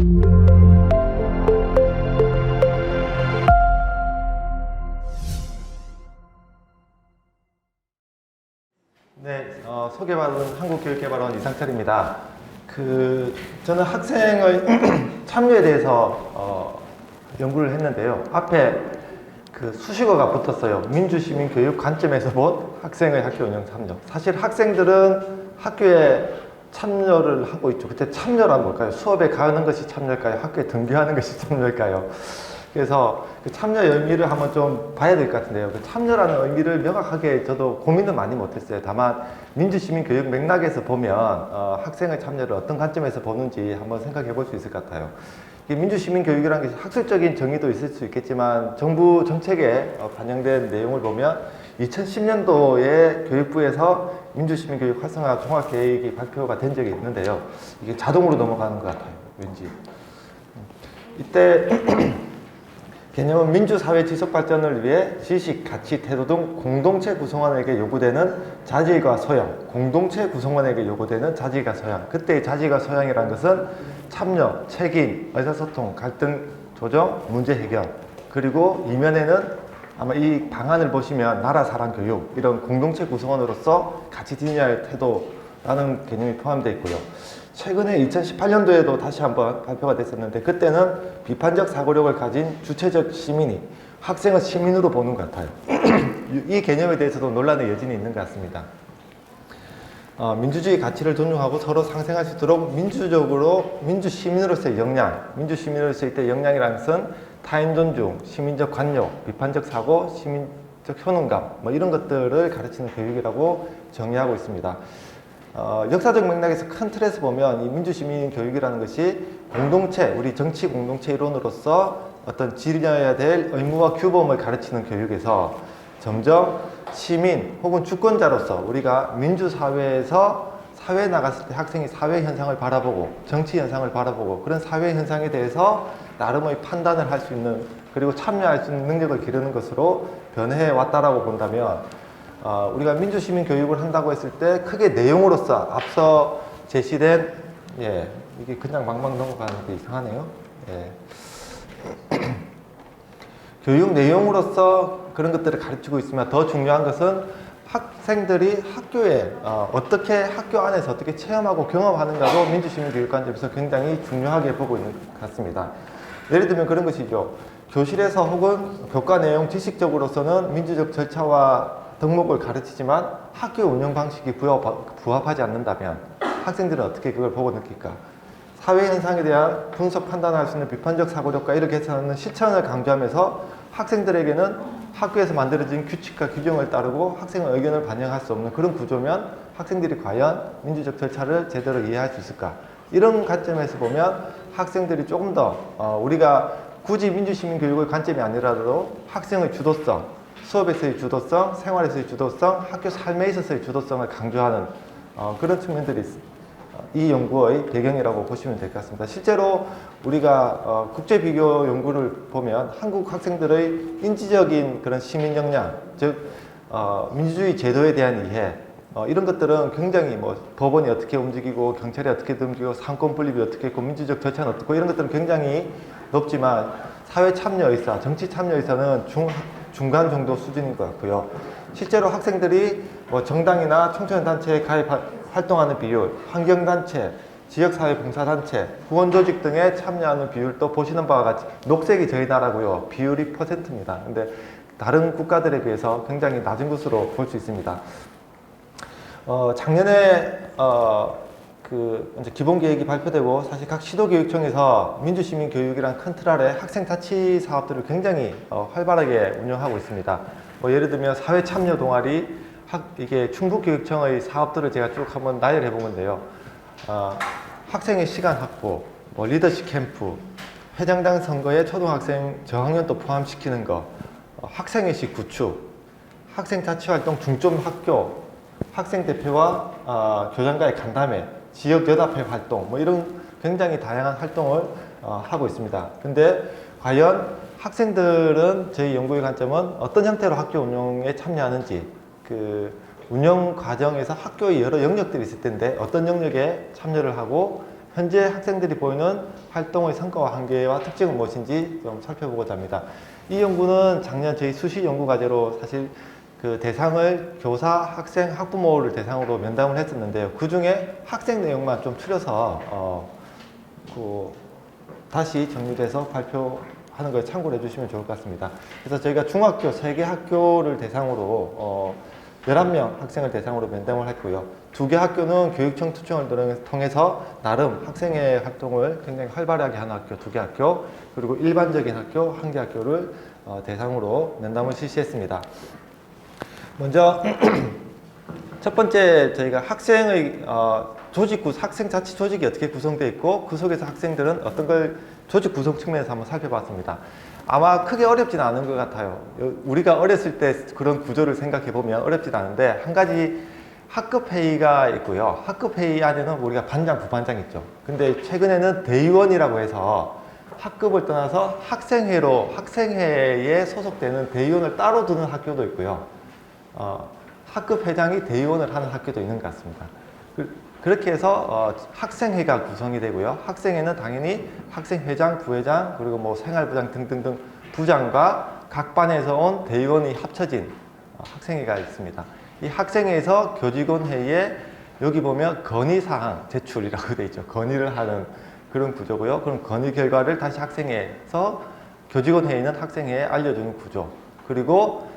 네, 어, 소개받은 한국교육개발원 이상철입니다. 그 저는 학생의 참여에 대해서 어, 연구를 했는데요. 앞에 그 수식어가 붙었어요. 민주시민 교육 관점에서 본 학생의 학교 운영 참여. 사실 학생들은 학교에 참여를 하고 있죠. 그때 참여란 뭘까요? 수업에 가는 것이 참여일까요? 학교에 등교하는 것이 참여일까요? 그래서 그 참여 의미를 한번 좀 봐야 될 것 같은데요. 그 참여라는 의미를 명확하게 저도 고민은 많이 못했어요. 다만 민주시민 교육 맥락에서 보면 어, 학생의 참여를 어떤 관점에서 보는지 한번 생각해 볼 수 있을 것 같아요. 이 민주시민 교육이라는 게 학술적인 정의도 있을 수 있겠지만 정부 정책에 어, 반영된 내용을 보면 2010년도에 교육부에서 민주시민 교육 활성화 종합 계획이 발표가 된 적이 있는데요. 이게 자동으로 넘어가는 것 같아요. 왠지. 이때 개념은 민주사회 지속 발전을 위해 지식, 가치, 태도 등 공동체 구성원에게 요구되는 자질과 소양, 공동체 구성원에게 요구되는 자질과 소양. 그때의 자질과 소양이라는 것은 참여, 책임, 의사소통, 갈등 조정, 문제 해결. 그리고 이면에는 아마 이 방안을 보시면 나라 사랑 교육 이런 공동체 구성원으로서 같이 지내야 할 태도라는 개념이 포함되어 있고요. 최근에 2018년도에도 다시 한번 발표가 됐었는데 그때는 비판적 사고력을 가진 주체적 시민이 학생을 시민으로 보는 것 같아요. 이 개념에 대해서도 논란의 여진이 있는 것 같습니다. 어, 민주주의 가치를 존중하고 서로 상생할 수 있도록 민주적으로 민주 시민으로서의 역량, 민주 시민으로서의 때 역량이라는 것은 타인 존중, 시민적 관용, 비판적 사고, 시민적 효능감 뭐 이런 것들을 가르치는 교육이라고 정의하고 있습니다. 어, 역사적 맥락에서 큰 틀에서 보면 이 민주시민 교육이라는 것이 공동체, 우리 정치 공동체 이론으로서 어떤 지려야 될 의무와 규범을 가르치는 교육에서 점점 시민 혹은 주권자로서 우리가 민주사회에서 사회에 나갔을 때 학생이 사회 현상을 바라보고 정치 현상을 바라보고 그런 사회 현상에 대해서 나름의 판단을 할 수 있는 그리고 참여할 수 있는 능력을 기르는 것으로 변해 왔다라고 본다면 어, 우리가 민주시민 교육을 한다고 했을 때 크게 내용으로서 앞서 제시된 예 이게 그냥 망망 넘어가는 게 이상하네요. 예. 교육 내용으로서 그런 것들을 가르치고 있으면 더 중요한 것은 학생들이 학교에 어, 떻게 학교 안에서 어떻게 체험하고 경험하는가도 민주시민 교육관점에서 굉장히 중요하게 보고 있는 것 같습니다. 예를 들면 그런 것이죠. 교실에서 혹은 교과 내용 지식적으로서는 민주적 절차와 덕목을 가르치지만 학교 운영 방식이 부합, 부합하지 않는다면 학생들은 어떻게 그걸 보고 느낄까? 사회 현상에 대한 분석 판단할 수 있는 비판적 사고력과 이를 개선하는 실천을 강조하면서 학생들에게는 학교에서 만들어진 규칙과 규정을 따르고 학생의 의견을 반영할 수 없는 그런 구조면 학생들이 과연 민주적 절차를 제대로 이해할 수 있을까? 이런 관점에서 보면 학생들이 조금 더 어, 우리가 굳이 민주시민 교육의 관점이 아니라도 학생의 주도성, 수업에서의 주도성, 생활에서의 주도성, 학교 삶에 있어서의 주도성을 강조하는 어, 그런 측면들이. 어, 이 연구의 배경이라고 보시면 될 것 같습니다. 실제로 우리가 어, 국제 비교 연구를 보면 한국 학생들의 인지적인 그런 시민 역량, 즉 어, 민주주의 제도에 대한 이해 어, 이런 것들은 굉장히 뭐 법원이 어떻게 움직이고 경찰이 어떻게 움직이고 상권 분립이 어떻게 있고 민주적 절차는 어떻고 이런 것들은 굉장히 높지만 사회 참여 의사, 정치 참여 의사는 중 중간 정도 수준인 것 같고요. 실제로 학생들이 뭐 정당이나 청소년 단체에 가입 활동하는 비율, 환경단체, 지역사회 봉사단체, 후원조직 등에 참여하는 비율도 보시는 바와 같이 녹색이 저희 나라고요. 비율이 퍼센트입니다. 근데 다른 국가들에 비해서 굉장히 낮은 것으로 볼 수 있습니다. 어, 작년에 어, 그 이제 기본 계획이 발표되고 사실 각 시도교육청에서 민주시민 교육이란 큰 틀 아래 학생 타치 사업들을 굉장히 어, 활발하게 운영하고 있습니다. 뭐 예를 들면 사회 참여 동아리, 학, 이게 충북교육청의 사업들을 제가 쭉 한번 나열해 본 건데요. 어, 학생의 시간 확보, 뭐 리더십 캠프, 회장당 선거에 초등학생 저학년도 포함시키는 거, 어, 학생의식 구축, 학생 자치 활동 중점 학교, 학생 대표와 어, 교장과의 간담회, 지역 연합회 활동, 뭐 이런 굉장히 다양한 활동을 어, 하고 있습니다. 근데 과연 학생들은 저희 연구의 관점은 어떤 형태로 학교 운영에 참여하는지 그 운영 과정에서 학교의 여러 영역들이 있을 텐데 어떤 영역에 참여를 하고 현재 학생들이 보이는 활동의 성과와 한계와 특징은 무엇인지 좀 살펴보고자 합니다. 이 연구는 작년 저희 수시 연구 과제로 사실 그 대상을 교사, 학생, 학부모를 대상으로 면담을 했었는데요. 그 중에 학생 내용만 좀 추려서 어, 그 다시 정리돼서 발표하는 걸 참고를 해주시면 좋을 것 같습니다. 그래서 저희가 중학교 세 개 학교를 대상으로 어, 11명 학생을 대상으로 면담을 했고요. 두 개 학교는 교육청 투청을 통해서 나름 학생의 활동을 굉장히 활발하게 하는 학교 두 개 학교 그리고 일반적인 학교 한 개 학교를 어, 대상으로 면담을 실시했습니다. 먼저 첫 번째 저희가 학생의 어, 조직 구 학생 자치 조직이 어떻게 구성되어 있고 그 속에서 학생들은 어떤 걸 조직 구성 측면에서 한번 살펴봤습니다. 아마 크게 어렵진 않은 것 같아요. 여- 우리가 어렸을 때 그런 구조를 생각해 보면 어렵진 않은데 한 가지 학급 회의가 있고요. 학급 회의 안에는 우리가 반장, 부반장 있죠. 근데 최근에는 대의원이라고 해서 학급을 떠나서 학생회로 학생회에 소속되는 대의원을 따로 두는 학교도 있고요. 어, 학급 회장이 대의원을 하는 학교도 있는 것 같습니다. 그, 렇게 해서 어, 학생회가 구성이 되고요. 학생회는 당연히 학생회장, 부회장, 그리고 뭐 생활부장 등등등 부장과 각 반에서 온 대의원이 합쳐진 어, 학생회가 있습니다. 이 학생회에서 교직원 회의에 여기 보면 건의사항 제출이라고 되어 있죠. 건의를 하는 그런 구조고요. 그럼 건의 결과를 다시 학생회에서 교직원 회의는 학생회에 알려주는 구조. 그리고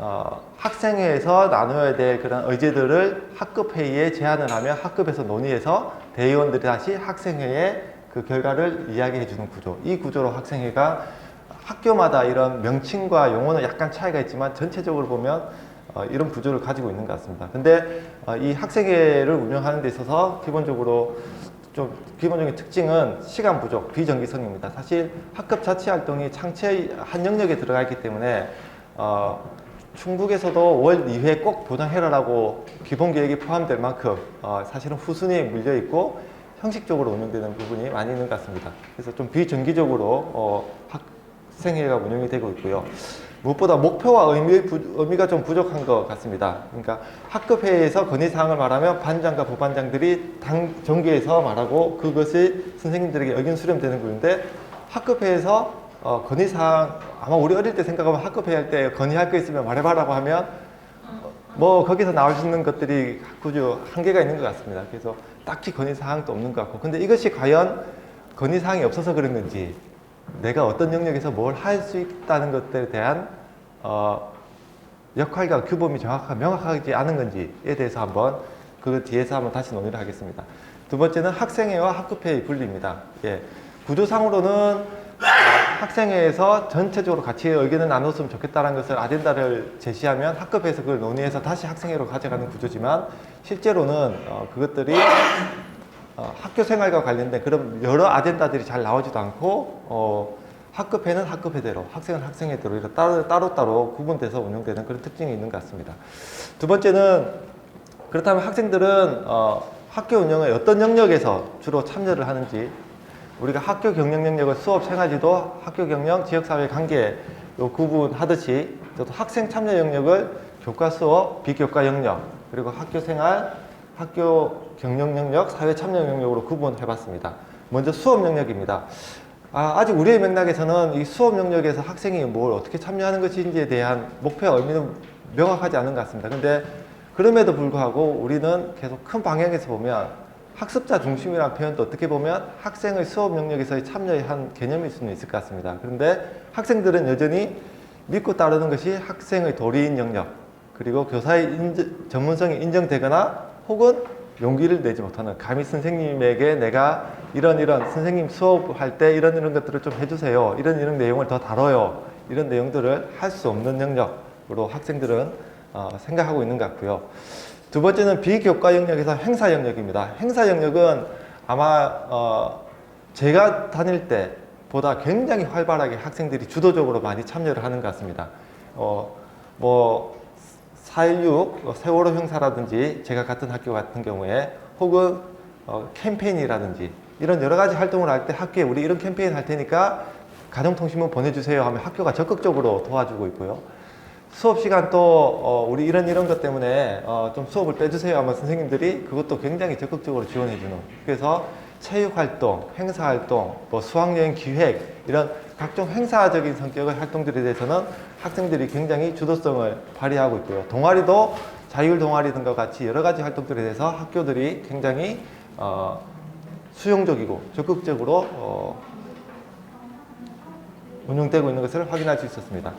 어, 학생회에서 나눠야 될 그런 의제들을 학급 회의에 제안을 하면 학급에서 논의해서 대의원들이 다시 학생회에 그 결과를 이야기해 주는 구조. 이 구조로 학생회가 학교마다 이런 명칭과 용어는 약간 차이가 있지만 전체적으로 보면 어, 이런 구조를 가지고 있는 것 같습니다. 근데 어, 이 학생회를 운영하는 데 있어서 기본적으로 좀 기본적인 특징은 시간 부족, 비정기성입니다. 사실 학급 자치 활동이 창체 한 영역에 들어가 있기 때문에 어, 충북에서도 월 2회 꼭 보장해라라고 기본 계획이 포함될 만큼 어, 사실은 후순위에 물려 있고 형식적으로 운영되는 부분이 많이 있는 것 같습니다. 그래서 좀 비정기적으로 어, 학생회가 운영이 되고 있고요. 무엇보다 목표와 의미, 의미가 좀 부족한 것 같습니다. 그러니까 학급회의에서 건의사항을 말하면 반장과 부반장들이 당 정기에서 말하고 그것이 선생님들에게 의견 수렴되는 건데 학급회에서 어, 건의사항 아마 우리 어릴 때 생각하면 학급회의 할 때 건의할 거 있으면 말해봐라고 하면 어, 뭐 거기서 나올 수 있는 것들이 구조 한계가 있는 것 같습니다. 그래서 딱히 건의사항도 없는 것 같고 근데 이것이 과연 건의사항이 없어서 그런 건지 내가 어떤 영역에서 뭘 할 수 있다는 것들에 대한 어, 역할과 규범이 정확하 명확하지 않은 건지에 대해서 한번 그 뒤에서 한번 다시 논의를 하겠습니다. 두 번째는 학생회와 학급회의 분리입니다. 예, 구조상으로는 어, 학생회에서 전체적으로 같이 의견을 나눴으면 좋겠다는 것을 아젠다를 제시하면 학급에서 그걸 논의해서 다시 학생회로 가져가는 구조지만 실제로는 어, 그것들이 어, 학교 생활과 관련된 그런 여러 아젠다들이 잘 나오지도 않고 어, 학급회는 학급회대로 학생은 학생회대로 이렇게 따로, 따로 따로 구분돼서 운영되는 그런 특징이 있는 것 같습니다. 두 번째는 그렇다면 학생들은 어, 학교 운영에 어떤 영역에서 주로 참여를 하는지 우리가 학교 경영 영역을 수업 생활지도 학교 경영 지역사회 관계 요 구분하듯이 저도 학생 참여 영역을 교과 수업 비교과 영역 그리고 학교 생활 학교 경영 영역 사회 참여 영역으로 구분해 봤습니다. 먼저 수업 영역입니다. 아, 아직 우리의 맥락에서는 이 수업 영역에서 학생이 뭘 어떻게 참여하는 것인지에 대한 목표와 의미는 명확하지 않은 것 같습니다. 근데 그럼에도 불구하고 우리는 계속 큰 방향에서 보면 학습자 중심이라는 표현도 어떻게 보면 학생의 수업 영역에서의 참여의 한 개념일 수는 있을 것 같습니다. 그런데 학생들은 여전히 믿고 따르는 것이 학생의 도리인 영역, 그리고 교사의 인정- 전문성이 인정되거나 혹은 용기를 내지 못하는 감히 선생님에게 내가 이런 이런 선생님 수업할 때 이런 이런 것들을 좀 해주세요. 이런 이런 내용을 더 다뤄요. 이런 내용들을 할 수 없는 영역으로 학생들은 어, 생각하고 있는 것 같고요. 두 번째는 비교과 영역에서 행사 영역입니다. 행사 영역은 아마 어, 제가 다닐 때보다 굉장히 활발하게 학생들이 주도적으로 많이 참여를 하는 것 같습니다. 어, 뭐 4.16 세월호 형사라든지 제가 같은 학교 같은 경우에 혹은 어, 캠페인이라든지 이런 여러 가지 활동을 할 때 학교에 우리 이런 캠페인 할 테니까 가정통신문 보내주세요 하면 학교가 적극적으로 도와주고 있고요. 수업 시간 또 어, 우리 이런 이런 것 때문에 어, 좀 수업을 빼주세요 하면 선생님들이 그것도 굉장히 적극적으로 지원해 주는 그래서 체육 활동, 행사 활동, 뭐 수학여행 기획 이런 각종 행사적인 성격의 활동들에 대해서는 학생들이 굉장히 주도성을 발휘하고 있고요. 동아리도 자율 동아리 등과 같이 여러 가지 활동들에 대해서 학교들이 굉장히 어, 수용적이고 적극적으로 어, 운영되고 있는 것을 확인할 수 있었습니다.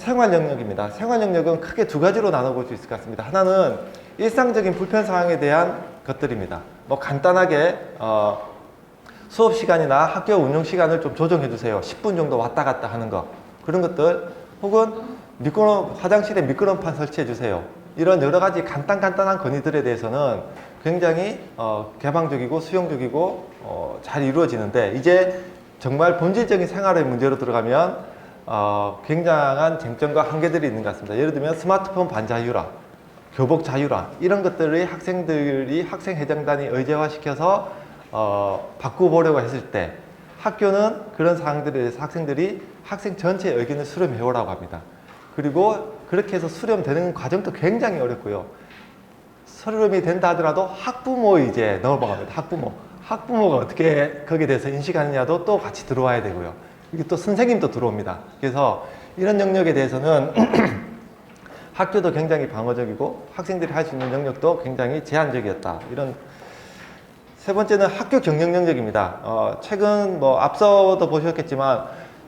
생활 영역입니다. 생활 영역은 크게 두 가지로 나눠볼 수 있을 것 같습니다. 하나는 일상적인 불편 사항에 대한 것들입니다. 뭐 간단하게 어, 수업 시간이나 학교 운영 시간을 좀 조정해 주세요. 10분 정도 왔다 갔다 하는 거 그런 것들 혹은 미끄럼 화장실에 미끄럼판 설치해 주세요. 이런 여러 가지 간단 간단한 건의들에 대해서는 굉장히 어, 개방적이고 수용적이고 어, 잘 이루어지는데 이제 정말 본질적인 생활의 문제로 들어가면 어, 굉장한 쟁점과 한계들이 있는 것 같습니다. 예를 들면 스마트폰 반자율화, 교복 자율화 이런 것들을 학생들이 학생 회장단이 의제화시켜서 어, 바꾸보려고 했을 때 학교는 그런 사항들에 대해서 학생들이 학생 전체의 의견을 수렴해 오라고 합니다. 그리고 그렇게 해서 수렴되는 과정도 굉장히 어렵고요. 수렴이 된다 하더라도 학부모 이제 넘어갑니다. 학부모. 학부모가 어떻게 거기에 대해서 인식하느냐도 또 같이 들어와야 되고요. 이게 또 선생님도 들어옵니다. 그래서 이런 영역에 대해서는 학교도 굉장히 방어적이고 학생들이 할 수 있는 영역도 굉장히 제한적이었다. 이런 세 번째는 학교 경영 영역입니다. 어, 최근 뭐 앞서도 보셨겠지만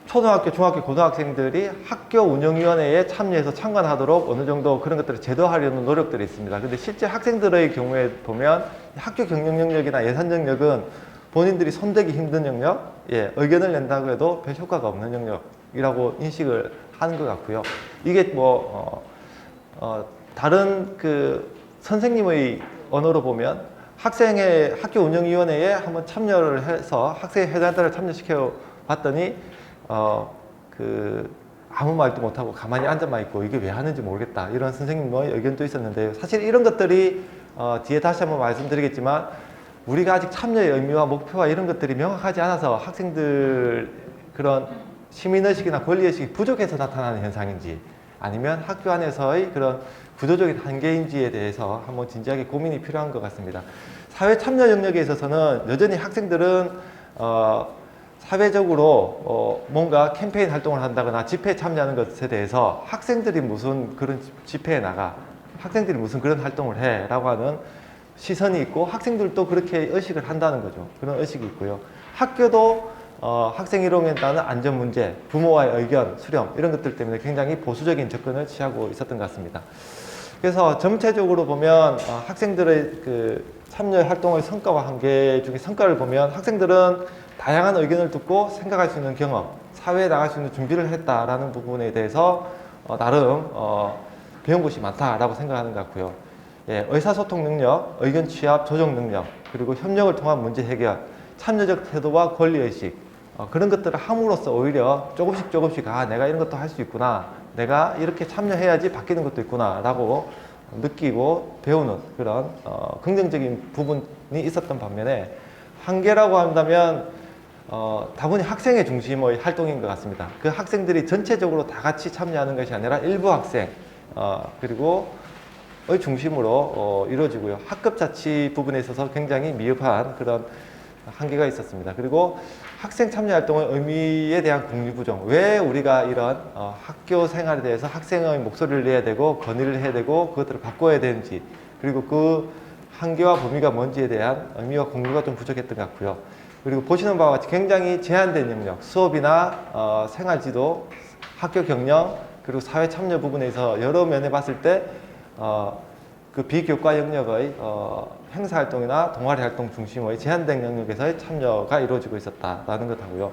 초등학교, 중학교, 고등학생들이 학교 운영위원회에 참여해서 참관하도록 어느 정도 그런 것들을 제도하려는 노력들이 있습니다. 근데 실제 학생들의 경우에 보면 학교 경영 영역이나 예산 영역은 본인들이 손대기 힘든 영역, 예, 의견을 낸다고 해도 별 효과가 없는 영역이라고 인식을 하는 것 같고요. 이게 뭐, 어, 어, 다른 그 선생님의 언어로 보면 학생의 학교 운영위원회에 한번 참여를 해서 학생 회장단을 참여시켜 봤더니 어, 그 아무 말도 못하고 가만히 앉아만 있고 이게 왜 하는지 모르겠다 이런 선생님의 의견도 있었는데요. 사실 이런 것들이 어, 뒤에 다시 한번 말씀드리겠지만 우리가 아직 참여의 의미와 목표와 이런 것들이 명확하지 않아서 학생들 그런 시민의식이나 권리의식이 부족해서 나타나는 현상인지 아니면 학교 안에서의 그런 구조적인 한계인지에 대해서 한번 진지하게 고민이 필요한 것 같습니다. 사회 참여 영역에 있어서는 여전히 학생들은 어, 사회적으로 어, 뭔가 캠페인 활동을 한다거나 집회에 참여하는 것에 대해서 학생들이 무슨 그런 집회에 나가 학생들이 무슨 그런 활동을 해 라고 하는 시선이 있고 학생들도 그렇게 의식을 한다는 거죠. 그런 의식이 있고요. 학교도 어, 학생 일용에 따른 안전 문제, 부모와의 의견 수렴 이런 것들 때문에 굉장히 보수적인 접근을 취하고 있었던 것 같습니다. 그래서 전체적으로 보면 어, 학생들의 그 참여 활동의 성과와 한계 중에 성과를 보면 학생들은 다양한 의견을 듣고 생각할 수 있는 경험, 사회에 나갈 수 있는 준비를 했다라는 부분에 대해서 어, 나름 어, 배운 것이 많다라고 생각하는 것 같고요. 예, 의사소통 능력, 의견 취합, 조정 능력, 그리고 협력을 통한 문제 해결, 참여적 태도와 권리의식, 어, 그런 것들을 함으로써 오히려 조금씩 조금씩 아, 내가 이런 것도 할 수 있구나. 내가 이렇게 참여해야지 바뀌는 것도 있구나. 라고 느끼고 배우는 그런 어, 긍정적인 부분이 있었던 반면에 한계라고 한다면 어, 다분히 학생의 중심의 활동인 것 같습니다. 그 학생들이 전체적으로 다 같이 참여하는 것이 아니라 일부 학생, 어, 그리고 의 중심으로 어, 이루어지고요. 학급 자치 부분에 있어서 굉장히 미흡한 그런 한계가 있었습니다. 그리고 학생 참여 활동의 의미에 대한 공유 부정. 왜 우리가 이런 어, 학교 생활에 대해서 학생의 목소리를 내야 되고 건의를 해야 되고 그것들을 바꿔야 되는지 그리고 그 한계와 범위가 뭔지에 대한 의미와 공유가 좀 부족했던 것 같고요. 그리고 보시는 바와 같이 굉장히 제한된 영역, 수업이나 어, 생활지도, 학교 경영, 그리고 사회 참여 부분에서 여러 면에 봤을 때 어, 그 비교과 영역의 어, 행사 활동이나 동아리 활동 중심의 제한된 영역에서의 참여가 이루어지고 있었다라는 것 하고요.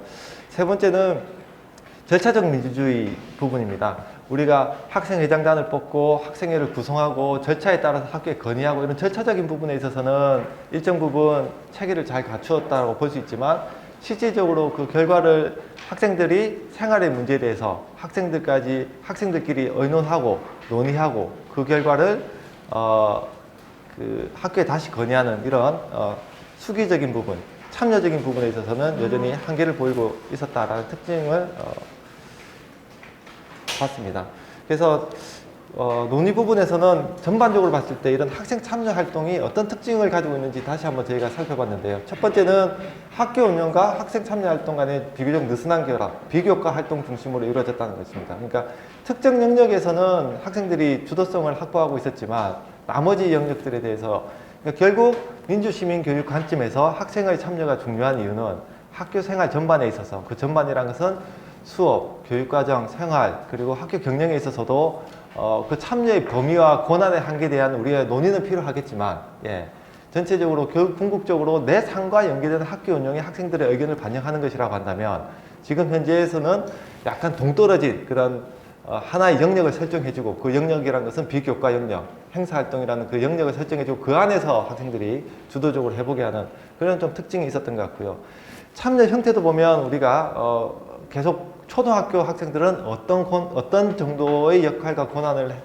세 번째는 절차적 민주주의 부분입니다. 우리가 학생회장단을 뽑고 학생회를 구성하고 절차에 따라서 학교에 건의하고 이런 절차적인 부분에 있어서는 일정 부분 체계를 잘 갖추었다고 볼 수 있지만 실질적으로 그 결과를 학생들이 생활의 문제에 대해서 학생들까지 학생들끼리 의논하고 논의하고 그 결과를 어, 그 학교에 다시 건의하는 이런 어, 수기적인 부분, 참여적인 부분에 있어서는 여전히 한계를 보이고 있었다라는 특징을 어, 봤습니다. 그래서 어, 논의 부분에서는 전반적으로 봤을 때 이런 학생 참여 활동이 어떤 특징을 가지고 있는지 다시 한번 저희가 살펴봤는데요. 첫 번째는 학교 운영과 학생 참여 활동 간의 비교적 느슨한 결합, 비교과 활동 중심으로 이루어졌다는 것입니다. 그러니까 특정 영역에서는 학생들이 주도성을 확보하고 있었지만 나머지 영역들에 대해서 그러니까 결국 민주시민 교육 관점에서 학생의 참여가 중요한 이유는 학교 생활 전반에 있어서 그 전반이라는 것은 수업, 교육과정, 생활 그리고 학교 경영에 있어서도 어, 그 참여의 범위와 권한의 한계에 대한 우리의 논의는 필요하겠지만 예, 전체적으로 교육 궁극적으로 내 삶과 연계되는 학교 운영에 학생들의 의견을 반영하는 것이라고 한다면 지금 현재에서는 약간 동떨어진 그런 어, 하나의 영역을 설정해주고 그 영역이라는 것은 비교과 영역, 행사활동이라는 그 영역을 설정해주고 그 안에서 학생들이 주도적으로 해보게 하는 그런 좀 특징이 있었던 것 같고요. 참여 형태도 보면 우리가 어, 계속 초등학교 학생들은 어떤 권- 어떤 정도의 역할과 권한을 해-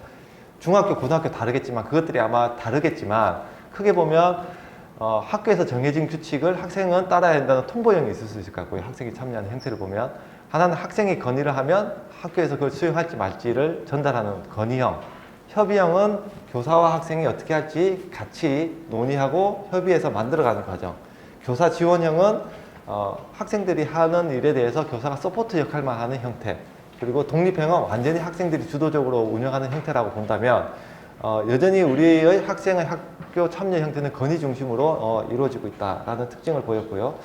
중학교, 고등학교 다르겠지만 그것들이 아마 다르겠지만 크게 보면 어, 학교에서 정해진 규칙을 학생은 따라야 한다는 통보형이 있을 수 있을 것 같고요. 학생이 참여하는 형태를 보면 하나는 학생이 건의를 하면 학교에서 그걸 수용할지 말지를 전달하는 건의형. 협의형은 교사와 학생이 어떻게 할지 같이 논의하고 협의해서 만들어가는 과정. 교사 지원형은 어, 학생들이 하는 일에 대해서 교사가 서포트 역할만 하는 형태. 그리고 독립형은 완전히 학생들이 주도적으로 운영하는 형태라고 본다면 어, 여전히 우리의 학생의 학교 참여 형태는 건의 중심으로 어, 이루어지고 있다라는 특징을 보였고요.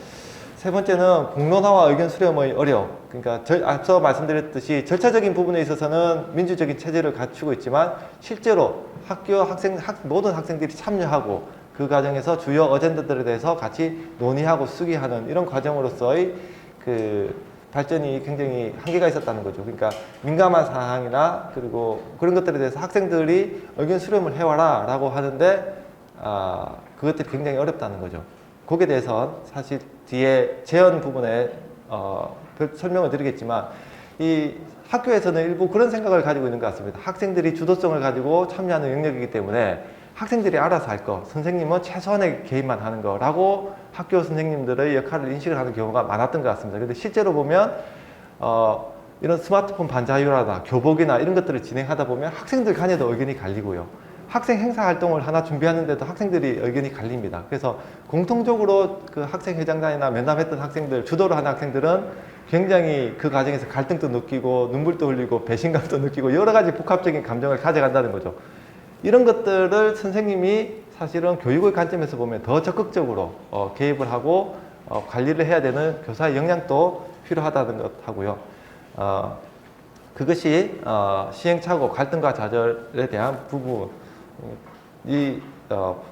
세 번째는 공론화와 의견 수렴의 어려움. 그러니까 절- 앞서 말씀드렸듯이 절차적인 부분에 있어서는 민주적인 체제를 갖추고 있지만 실제로 학교 학생 학, 모든 학생들이 참여하고 그 과정에서 주요 어젠다들에 대해서 같이 논의하고 수기하는 이런 과정으로서의 그 발전이 굉장히 한계가 있었다는 거죠. 그러니까 민감한 사항이나 그리고 그런 것들에 대해서 학생들이 의견 수렴을 해와라 라고 하는데 아, 그것들이 굉장히 어렵다는 거죠. 거기에 대해서 사실 뒤에 재현 부분에 어, 별 설명을 드리겠지만 이 학교에서는 일부 그런 생각을 가지고 있는 것 같습니다. 학생들이 주도성을 가지고 참여하는 영역이기 때문에 학생들이 알아서 할 거, 선생님은 최소한의 개입만 하는 거라고 학교 선생님들의 역할을 인식을 하는 경우가 많았던 것 같습니다. 근데 실제로 보면 어, 이런 스마트폰 반자율화나 교복이나 이런 것들을 진행하다 보면 학생들 간에도 의견이 갈리고요. 학생 행사 활동을 하나 준비하는데도 학생들이 의견이 갈립니다. 그래서 공통적으로 그 학생 회장단이나 면담했던 학생들, 주도를 하는 학생들은 굉장히 그 과정에서 갈등도 느끼고 눈물도 흘리고 배신감도 느끼고 여러 가지 복합적인 감정을 가져간다는 거죠. 이런 것들을 선생님이 사실은 교육의 관점에서 보면 더 적극적으로 어, 개입을 하고 어, 관리를 해야 되는 교사의 역량도 필요하다는 것 하고요. 어, 그것이 어, 시행착오, 갈등과 좌절에 대한 부분이 어,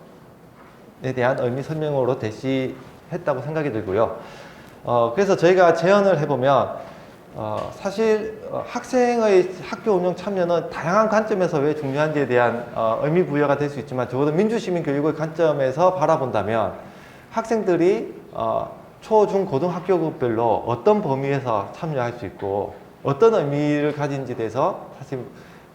에 대한 의미 설명으로 대시했다고 생각이 들고요. 어, 그래서 저희가 제안을 해보면 어, 사실 어, 학생의 학교 운영 참여는 다양한 관점에서 왜 중요한지에 대한 어, 의미 부여가 될 수 있지만 적어도 민주시민 교육의 관점에서 바라본다면 학생들이 어, 초, 중, 고등학교별로 어떤 범위에서 참여할 수 있고 어떤 의미를 가진지에 대해서 사실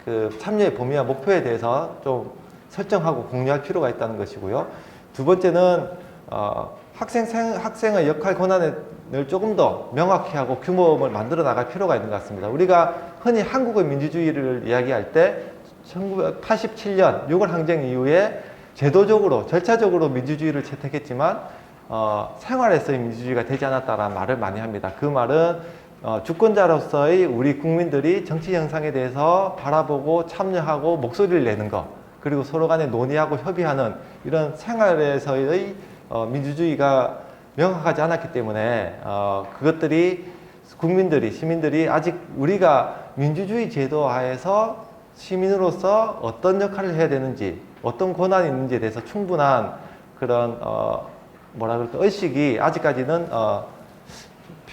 그 참여의 범위와 목표에 대해서 좀 설정하고 공유할 필요가 있다는 것이고요. 두 번째는 어, 학생 생, 학생의 역할 권한 을 조금 더 명확히 하고 규모를 만들어 나갈 필요가 있는 것 같습니다. 우리가 흔히 한국의 민주주의를 이야기할 때 1987년 6월 항쟁 이후에 제도적으로 절차적으로 민주주의를 채택했지만 어, 생활에서의 민주주의가 되지 않았다라는 말을 많이 합니다. 그 말은 어, 주권자로서의 우리 국민들이 정치 현상에 대해서 바라보고 참여하고 목소리를 내는 것 그리고 서로 간에 논의하고 협의하는 이런 생활에서의 어, 민주주의가 명확하지 않았기 때문에 어, 그것들이 국민들이 시민들이 아직 우리가 민주주의 제도 하에서 시민으로서 어떤 역할을 해야 되는지 어떤 권한이 있는지에 대해서 충분한 그런 어, 뭐라 그럴까 의식이 아직까지는 어,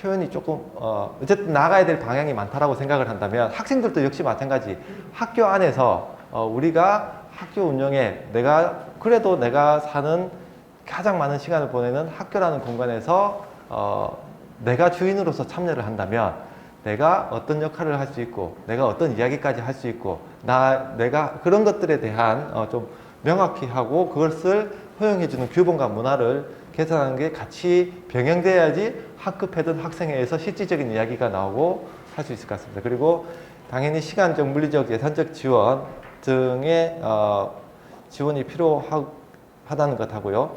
표현이 조금 어, 어쨌든 나가야 될 방향이 많다라고 생각을 한다면 학생들도 역시 마찬가지. 학교 안에서 어, 우리가 학교 운영에 내가 그래도 내가 사는 가장 많은 시간을 보내는 학교라는 공간에서 어, 내가 주인으로서 참여를 한다면 내가 어떤 역할을 할 수 있고 내가 어떤 이야기까지 할 수 있고 나 내가 그런 것들에 대한 어, 좀 명확히 하고 그것을 허용해주는 규범과 문화를 개선하는 게 같이 병행돼야지 학급회든 학생회에서 실질적인 이야기가 나오고 할 수 있을 것 같습니다. 그리고 당연히 시간적, 물리적, 예산적 지원 등의 어, 지원이 필요하 다는 것 하고요.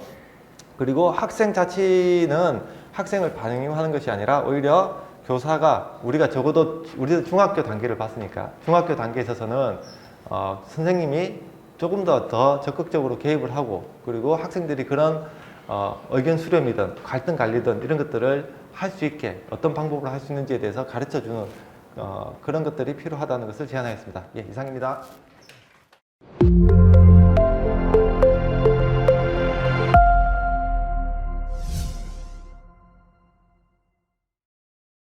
그리고 학생 자치는 학생을 반영하는 것이 아니라 오히려 교사가 우리가 적어도 우리도 중학교 단계를 봤으니까 중학교 단계에 있어서는 어, 선생님이 조금 더 더 적극적으로 개입을 하고 그리고 학생들이 그런 어, 의견 수렴이든 갈등 관리든 이런 것들을 할 수 있게 어떤 방법으로 할 수 있는지에 대해서 가르쳐 주는 어, 그런 것들이 필요하다는 것을 제안하였습니다. 예, 이상입니다.